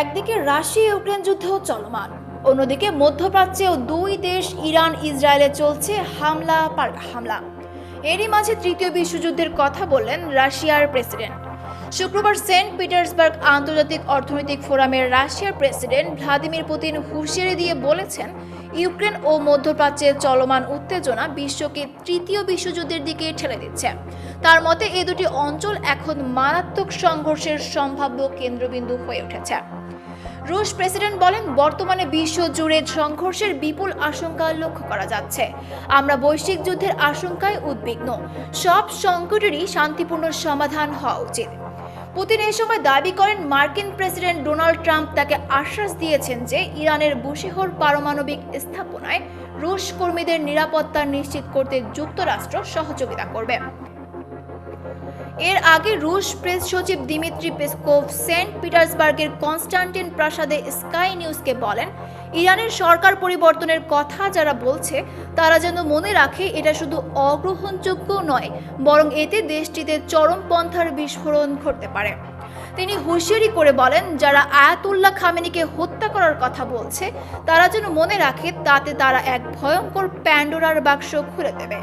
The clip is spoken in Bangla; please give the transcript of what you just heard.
একদিকে রাশিয়া ইউক্রেন যুদ্ধ চলমান, অন্যদিকে মধ্যপ্রাচ্যে ও দুই দেশ ইরান, ইসরায়েলে চলছে হামলা, পাল্টা হামলা। এরই মাঝে তৃতীয় বিশ্বযুদ্ধের কথা বললেন রাশিয়ার প্রেসিডেন্ট। শুক্রবার সেন্ট পিটার্সবার্গ আন্তর্জাতিক অর্থনৈতিক ফোরামের রাশিয়ার প্রেসিডেন্ট ভ্লাদিমির পুতিন হুঁশিয়ারি দিয়ে বলেছেন, ইউক্রেন ও মধ্যপ্রাচ্যের চলমান উত্তেজনা বিশ্বকে তৃতীয় বিশ্বযুদ্ধের দিকে ঠেলে দিচ্ছে। তার মতে, এ দুটি অঞ্চল এখন মারাত্মক সংঘর্ষের সম্ভাব্য কেন্দ্রবিন্দু হয়ে উঠেছে। রুশ প্রেসিডেন্ট বলেন, বর্তমানে বিশ্ব জুড়ে সংঘর্ষের বিপুল আশঙ্কা লক্ষ্য করা যাচ্ছে। আমরা বৈশ্বিক যুদ্ধের আশঙ্কায় উদ্বিগ্ন। সব সংকটেরই শান্তিপূর্ণ সমাধান হওয়া উচিত। পুতিন এই সময় দাবি করেন মার্কিন প্রেসিডেন্ট ডোনাল্ড ট্রাম্প তাকে আশ্বাস দিয়েছেন যে ইরানের বুশেহর পারমাণবিক স্থাপনায় রুশ কর্মীদের নিরাপত্তা নিশ্চিত করতে যুক্তরাষ্ট্র সহযোগিতা করবে। এর আগে রুশ প্রেস সচিব দিমিত্রি পেসকোভ সেন্ট পিটার্সবার্গের কনস্টান্টিন প্রাসাদে স্কাই নিউজকে বলেন ইরানের সরকার পরিবর্তনের কথা যারা বলছে, তারা যেন মনে রাখে এটা শুধু অগ্রহণযোগ্য নয়, বরং এতে দেশটিতে চরমপন্থার বিস্ফোরণ ঘটতে পারে। তিনি হুঁশিয়ারি করে বলেন, যারা আয়াতুল্লাহ খামেনিকে হত্যা করার কথা বলছে, তারা যেন মনে রাখে তাতে তারা এক ভয়ঙ্কর প্যান্ডোরার বাক্স খুলে দেবে।